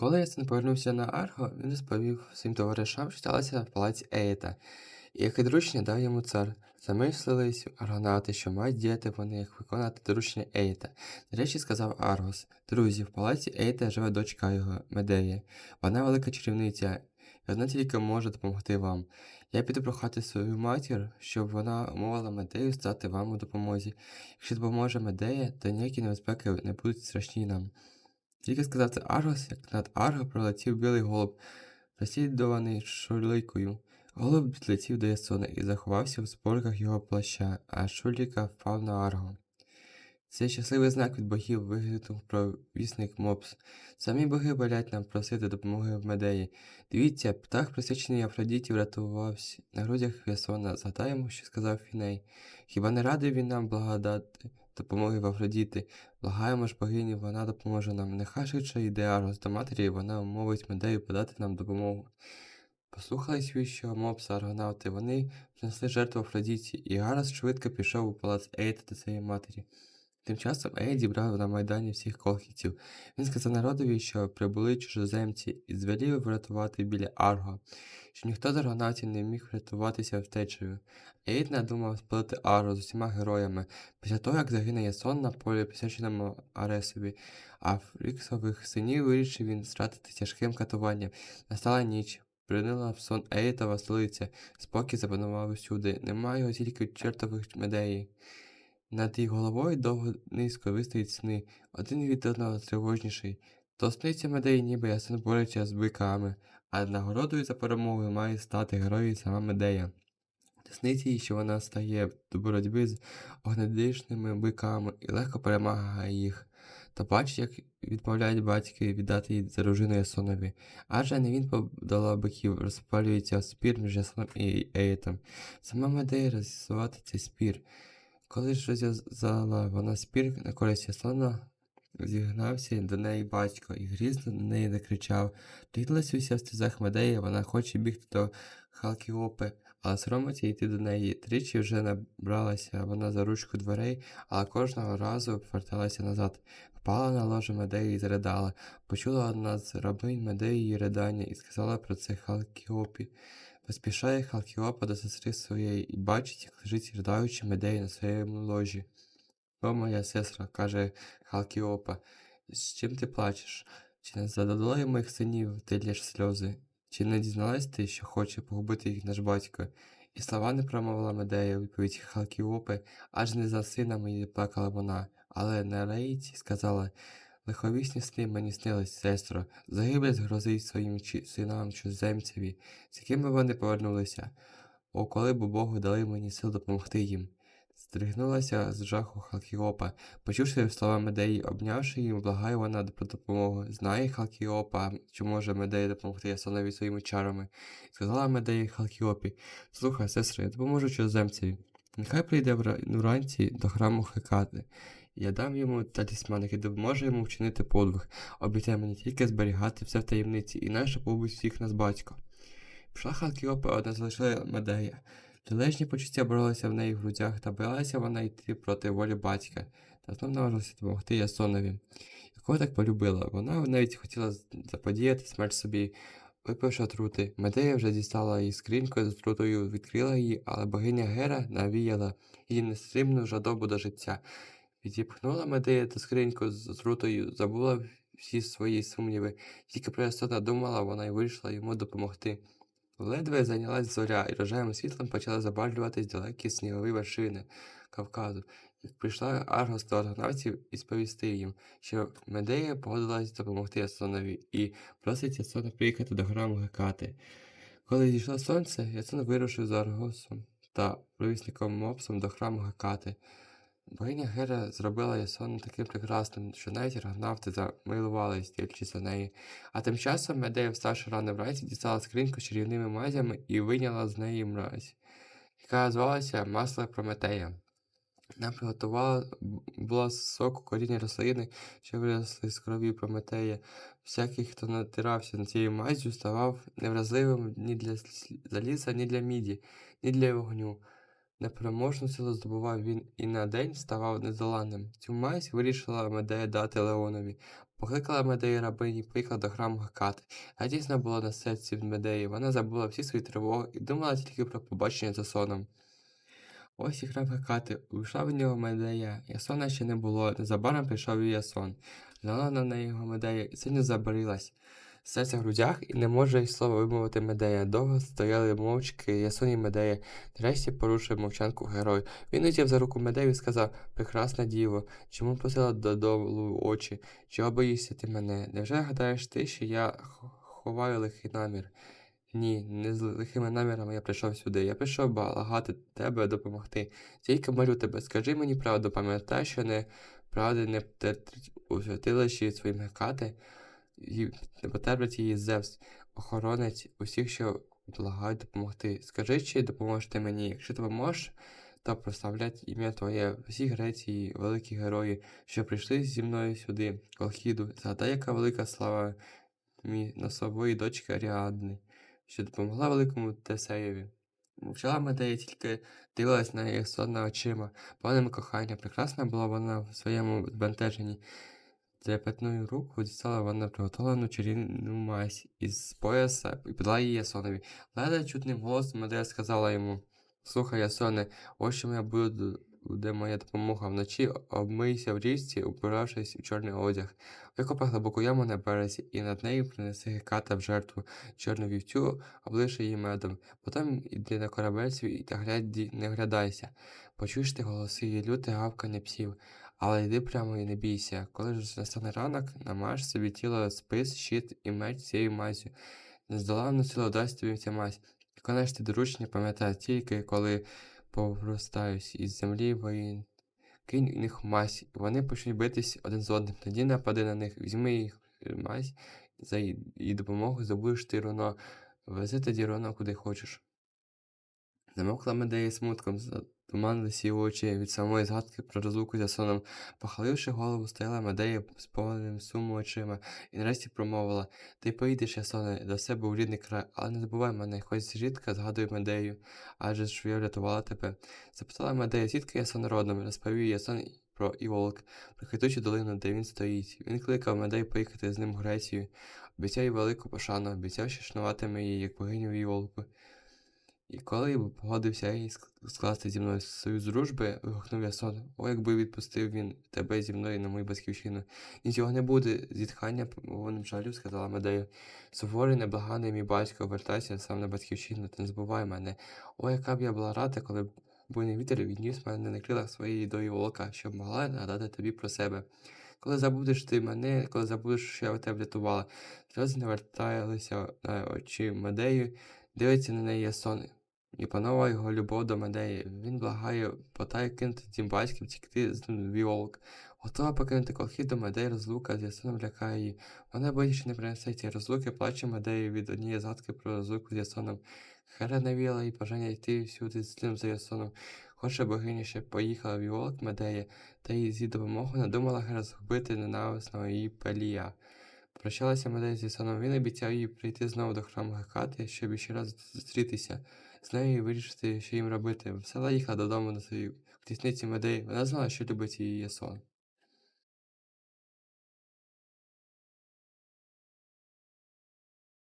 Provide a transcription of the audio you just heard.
Коли Ясен повернувся на Арго, він розповів своїм товаришам, що сталося в палаці Еїта, і яке доручення дав йому цар. Замислились аргонавти, що мають діяти вони, як виконати доручення Еїта. Нарешті сказав Аргос: Друзі, в палаці Еїта живе дочка його, Медея. Вона велика чарівниця, і вона тільки може допомогти вам. Я піду прохати свою матір, щоб вона умовила Медею стати вам у допомозі. Якщо допоможе Медея, то ніякі небезпеки не будуть страшні нам. Тільки сказав це Аргос, як над Арго пролетів білий голуб, розсідуваний шулікою. Голуб підлетів до Ясона і заховався в спорках його плаща, а шуліка впав на Арго. Це щасливий знак від богів вигукнув провісник Мопс. Самі боги болять нам просити допомоги в Медеї. Дивіться, птах, присвячений Афродіті, врятувався на грудях Ясона. Згадаємо, що сказав Фіней. Хіба не радий він нам благодати допомоги в Афродіти? Благаємо ж богині, вона допоможе нам. Нехай швидше йде Аргос до матері, і вона умовить Медею подати нам допомогу. Послухали свіщого мопса аргонавти, вони принесли жертву Афродіті, і Гарас швидко пішов у палац Ейта до своєї матері. Тим часом Ей зібрав на майдані всіх колхівців. Він сказав народові, що прибули чужоземці, і звелів врятувати біля Арго, що ніхто з аргонавтів не міг врятуватися втечею. Ейд надумав спалити Арго з усіма героями, після того, як загине Ясон на полі присвяченому Аресові, а Фріксових синів вирішив він стратити тяжким катуванням. Настала ніч. Принила в сон Ейтова столиця, спокій запанував усюди, немає його тільки чертових медеї. Над їх головою довго низько вистоїть сни, один від одного тривожніший. То сниться Медеї, ніби ясен бореться з биками, а нагородою за перемогою має стати героєм сама Медея. Сниться їй, що вона стає до боротьби з огнедишними биками і легко перемагає їх. Та бачить, як відмовляють батьки віддати її за дружину Ясонові. Адже не він подолав биків, розпалюється спір між Ясоном і Еїтом. Сама Медея розв'язувати цей спір. Коли ж розв'язала вона спір на користь Ясона, зігнався до неї батько і грізно на неї закричав. Рідилась уся в стезах Медеї, вона хоче бігти до Халкіопи, але соромиться йти до неї. Тричі вже набралася вона за ручку дверей, але кожного разу поверталася назад. Впала на ложе Медеї і заридала. Почула одна з рабинь Медеї її ридання і сказала про це Халкіопі. Поспішає Халкіопа до сестри своєї і бачить, як лежить ридаючи Медея на своєму ложі. О, моя сестра, каже Халкіопа, з чим ти плачеш? Чи не задало моїх синів ти лєш сльози? Чи не дізналась ти, що хоче погубити їх наш батько? І слова не промовила Медея у відповідь Халкіопи, аж не за сина мої плакала вона, але на рейці сказала Лиховісні сни мені снились, сестро, загибель грозить своїм синам чужеземцеві, з якими вони повернулися. О, коли б Богу дали мені сил допомогти їм. Здригнулася з жаху Халкіопа, почувши слова Медеї, обнявши її, благає вона про допомогу. Знає Халкіопа, чи може Медея допомогти Ясонові своїми чарами. Сказала Медеї Халкіопі, слухай, сестро, я допоможу чужоземцеві. Нехай прийде вранці до храму Хекати. Я дам йому талісман, який допоможе йому вчинити подвиг, обіцяє мені тільки зберігати все в таємниці, і наше побуть всіх нас батько. Пішла Халкіопа, одна залишила Медея. Прилежні почуття боролися в неї в грудях, та боялася вона йти проти волі батька, та знов наважилася допомогти Ясонові, якого так полюбила. Вона навіть хотіла заподіяти смерть собі, випивши отрути. Медея вже дістала її скриньку з отрутою, відкрила її, але богиня Гера навіяла її нестримну жадобу до життя. Відіпхнула Медея ту скриньку з отрутою, забула всі свої сумніви, тільки про Ясона думала, вона й вирішила йому допомогти. Ледве зайнялась зоря, і рожевим світлом почали забарлюватись далекі снігові вершини Кавказу. Прийшла Аргос до аргонавтів і сповістив їм, що Медея погодилась допомогти Ясонові і просить Ясона приїхати до храму Гекати. Коли зійшло сонце, Ясон вирушив з Аргосом та провісником Мопсом до храму Гекати. Богиня Гера зробила Ясона таким прекрасним, що навіть аргонавти замилувались, дивлячись за неї. А тим часом Медея, вставши рано вранці, дістала скриньку з чарівними мазями і вийняла з неї мразь, яка звалася масло Прометея. Вона приготувала була з соку коріння рослини, що виросли з крові Прометея. Всякий, хто натирався на цією мазю, ставав невразливим ні для заліза, ні для міді, ні для вогню. Непереможну силу здобував він і на день ставав нездоланним. Цю мазь вирішила Медея дати Леонові, Покликала Медея рабині, поїхала до храму Гекати. Радісно було на серці в Медеї, вона забула всі свої тривоги і думала тільки про побачення за соном. Ось і храм Гекати, увійшла в нього Медея, Ясона ще не було, незабаром прийшов і Ясон. Глянула на неї його Медея і сильно забарилась. Серце в грудях і не може й слова вимовити Медея. Довго стояли мовчки Ясон і Медея. Нарешті порушив мовчанку герой. Він узяв за руку Медею і сказав: Прекрасна діво, чому посила додолу очі? Чого боїшся ти мене? Невже гадаєш ти, що я ховаю лихий намір? Ні, не з лихими намірами я прийшов сюди. Я прийшов благати тебе допомогти. Тільки молю тебе, скажи мені правду, пам'ятай, що не правди не у святилищі своїм гекати, і не потерпить її Зевс, охоронець усіх, що благають допомогти. Скажи, чи допоможеш ти мені? Якщо допоможеш, то прославлять ім'я Твоє всі Греції, великі герої, що прийшли зі мною сюди, Колхіду. Згадай, яка велика слава мій носової дочки Аріадни, що допомогла великому Тесеєві. Мовчала Медея, тільки дивилась на її сонна очима, повними кохання. Прекрасна була вона в своєму збентеженні. Трепетною руку дістала вона приготовлену чарівну мазь із пояса і подала її Ясонові. Ледве чутним голосом Медея сказала йому Слухай, Ясоне, ось чим я буду, буде моя допомога. Вночі обмийся в річці, убиравшись у чорний одяг. Викопай глибоку яму на березі, і над нею принеси геката в жертву чорну вівцю, облиши її медом. Потім іди на корабель свій та гляді, не глядайся. Почуєш ти голоси і люте гавкання псів. Але йди прямо і не бійся. Коли ж настане ранок, намаж собі тіло спис, щит і меч цією мазю. Нездоланну силу дасть тобі ця мазь. Виконаєш ти доручення, пам'ятай тільки, коли повростаюсь із землі воїн. Кинь у них мазь, і вони почнуть битись один з одним. Тоді напади на них, візьми їх е, мазь, за її допомогу здобудеш ти руно. Вези тоді руно куди хочеш. Замовкла Медея смутком, затуманились її очі від самої згадки про розлуку з Ясоном. Похиливши голову, стояла Медея з повним суму очима і нарешті промовила Ти поїдеш, Ясоне, до себе у рідний край, але не забувай мене, хоч зрідка згадую Медею, адже ж я врятувала тебе. Запитала Медея, звідки Ясон родом, розповів Ясон про Іволк, квітучу долину, де він стоїть. Він кликав Медею поїхати з ним в Грецію, обіцяв велику пошану, обіцяв, що шануватиме її, як богиню Іволку. І коли погодився їй скласти зі мною союз дружби, вигукнув Ясон, о, якби відпустив він тебе зі мною на мою батьківщину. Ні цього не буде, зітхання повним жалю, сказала Медея. Суворий, неблаганий мій батько, вертайся сам на батьківщину, та не забувай мене. О, яка б я була рада, коли б буйний вітер відніс мене на крилах своєї дої волка, щоб могла нагадати тобі про себе. Коли забудеш ти мене, коли забудеш, що я тебе врятувала, сльози не верталися на очі Медею, дивиться на неї Ясон. І панова його любов до Медеї. Він благає потай кинути тим батьків, тікти з ним віолк. Готова покинути колхід до Медеї розлука з Ясоном лякає її. Вона боїться, не принесе ці розлуки, плаче Медею від однієї згадки про розлуку з Ясоном. Хера навіяла їй бажання йти всюди з ним за Ясоном. Хоче богиня, щоб поїхала в Віолк Медея, та їй з її допомогою надумала Гера згубити ненависного її Пелія. Прощалася Медея зі Ясоном, він обіцяв їй прийти знову до храму Гекати, щоб іще раз зустрітися з нею і вирішити, що їм робити. Весела їхала додому на своєї тісниці Медеї. Вона знала, що любить її Ясон.